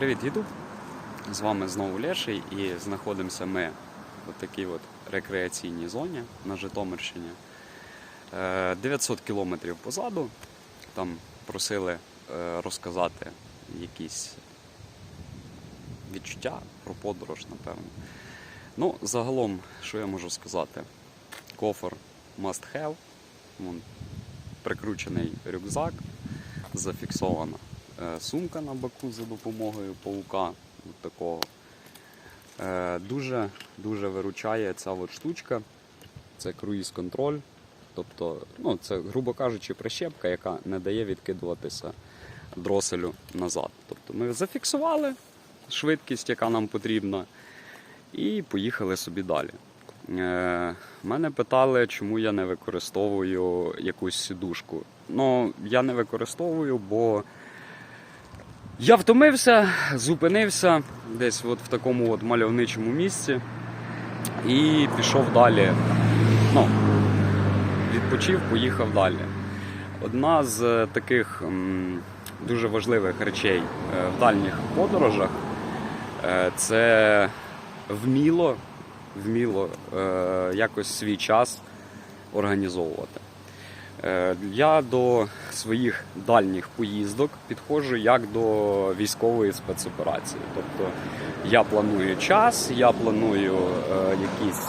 Привіт, Ютуб! З вами знову Леший і знаходимося ми в такій от рекреаційній зоні на Житомирщині. Е, 900 кілометрів позаду. Там просили е, розказати якісь відчуття про подорож, напевно. Ну, загалом, що я можу сказати? Кофр must have. Вон, прикручений рюкзак, зафіксована е, сумка на боку за допомогою паука. от такого. Е, Дуже, дуже виручає ця от штучка. Це круїз-контроль. Тобто, ну, це, грубо кажучи, прищепка, яка не дає відкидуватися дроселю назад. Тобто ми зафіксували швидкість, яка нам потрібна, і поїхали собі далі. Е, мене питали, чому я не використовую якусь сідушку. Ну, я не використовую, бо я втомився, зупинився десь от в такому от мальовничому місці і пішов далі. Ну, відпочив, поїхав далі. Одна з е, таких дуже важливих речей е, в дальніх подорожах е, це вміло, вміло якось свій час організовувати. Е, Я до своїх дальніх поїздок підходжу як до військової спецоперації. Тобто я планую час, я планую е, якісь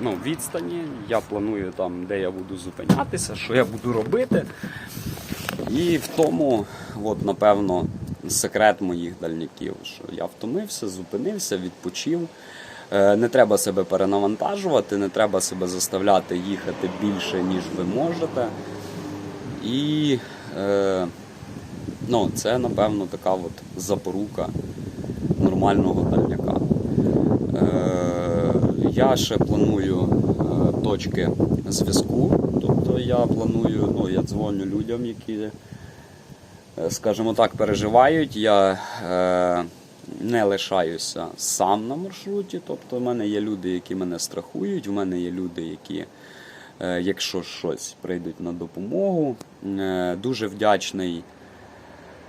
ну, відстані, я планую там, де я буду зупинятися, що я буду робити. І в тому, от, напевно, секрет моїх дальняків, що я втомився, зупинився, відпочив. Е, Не треба себе перенавантажувати, не треба себе заставляти їхати більше, ніж ви можете. І е, ну, це, напевно, така от запорука нормального дальняка. Е, я ще планую точки зв'язку. Тобто я планую, ну, я дзвоню людям, які, скажімо так, переживають. Я не лишаюся сам на маршруті. Тобто, в мене є люди, які мене страхують, в мене є люди, які, е, якщо щось, прийдуть на допомогу. Е, дуже вдячний.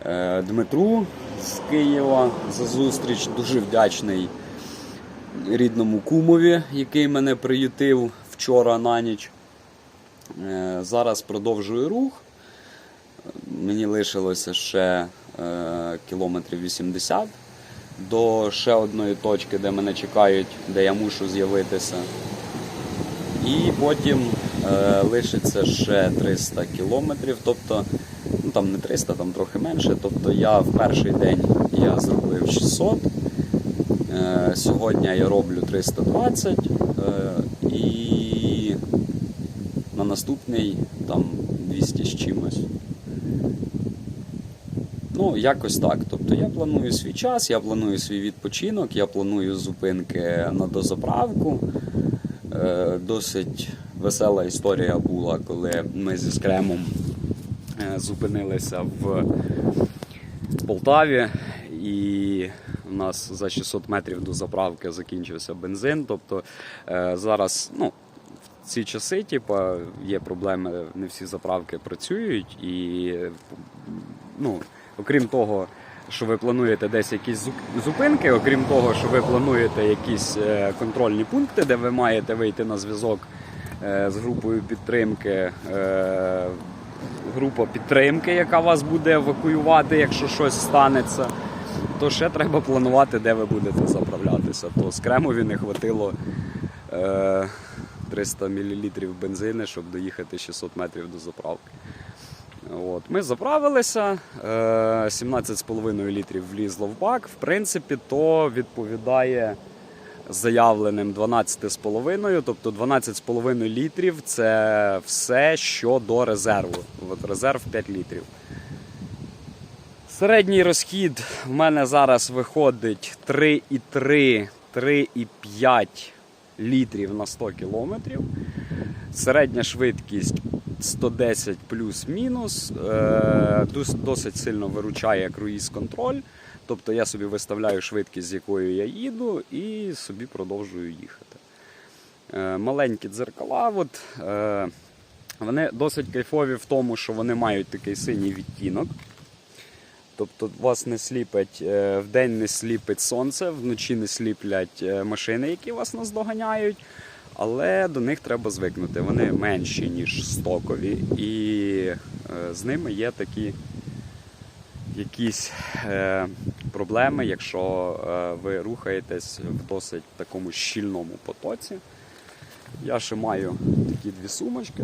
е, Дмитру з Києва за зустріч. Дуже вдячний рідному кумові, який мене приютив вчора на ніч. Зараз продовжую рух. Мені лишилося ще кілометрів 80 до ще одної точки, де мене чекають, де я мушу з'явитися. І потім е, лишиться ще 300 кілометрів. Тобто, ну там не 300, там трохи менше. Тобто я в перший день я зробив 600. Е, сьогодні я роблю 320 е, і на наступний там 200 з чимось. Ну, якось так. Тобто я планую свій час, я планую свій відпочинок, я планую зупинки на дозаправку. Е, Досить весела історія була, коли ми зі скремом е, зупинилися в Полтаві, і у нас за 600 метрів до заправки закінчився бензин. Тобто е, зараз, ну, в ці часи, типа, є проблеми, не всі заправки працюють, і ну, окрім того, що ви плануєте десь якісь зупинки, окрім того, що ви плануєте якісь е, контрольні пункти, де ви маєте вийти на зв'язок е, з групою підтримки. е, Група підтримки, яка вас буде евакуювати, якщо щось станеться, то ще треба планувати, де ви будете заправлятися. То з Кремові не е, 300 мл бензину, щоб доїхати 600 метрів до заправки. От. Ми заправилися, е, 17,5 літрів влізло в бак. В принципі, то відповідає заявленим 12,5, тобто 12,5 літрів це все, що до резерву. От резерв 5 літрів. Середній розхід в мене зараз виходить 3,3, 3,5 літрів на 100 кілометрів. Середня швидкість 110 плюс-мінус. Е, Досить сильно виручає круїз-контроль. Тобто я собі виставляю швидкість, з якою я їду, і собі продовжую їхати. Е, Маленькі дзеркала, от, е, вони досить кайфові в тому, що вони мають такий синій відтінок. Тобто вас не сліпить вдень не сліпить сонце, вночі не сліплять машини, які вас наздоганяють. Але до них треба звикнути. Вони менші, ніж стокові, і е, з ними є такі якісь е, проблеми, якщо е, ви рухаєтесь в досить такому щільному потоці. Я ще маю такі дві сумочки.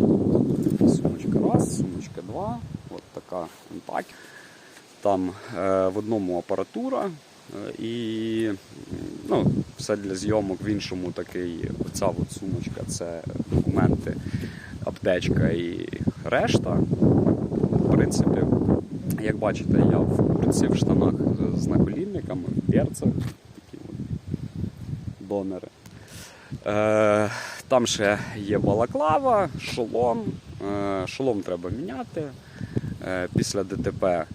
Сумочка раз, сумочка два, от така так. Там в одному апаратура і ну, все для зйомок в іншому такий. Оця от сумочка це документи, аптечка і решта. В принципі, як бачите, я в курці в штанах з наколінниками, в берцах, такі от донори. Е, там ще є балаклава, шолом. Е, шолом треба міняти. Е, після ДТП е,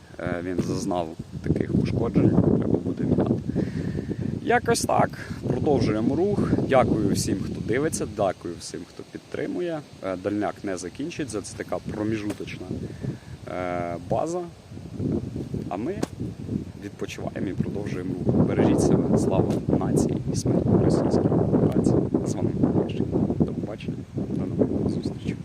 він зазнав таких ушкоджень. Якось так. Продовжуємо рух. Дякую всім, хто дивиться, дякую всім, хто підтримує. Е, Дальняк не закінчиться. Це така проміжуточна е, база. А ми відпочиваємо і продовжуємо рух. Бережіть себе, слава нації і смерть російській федерації. З вами. До побачення, до нових зустрічей.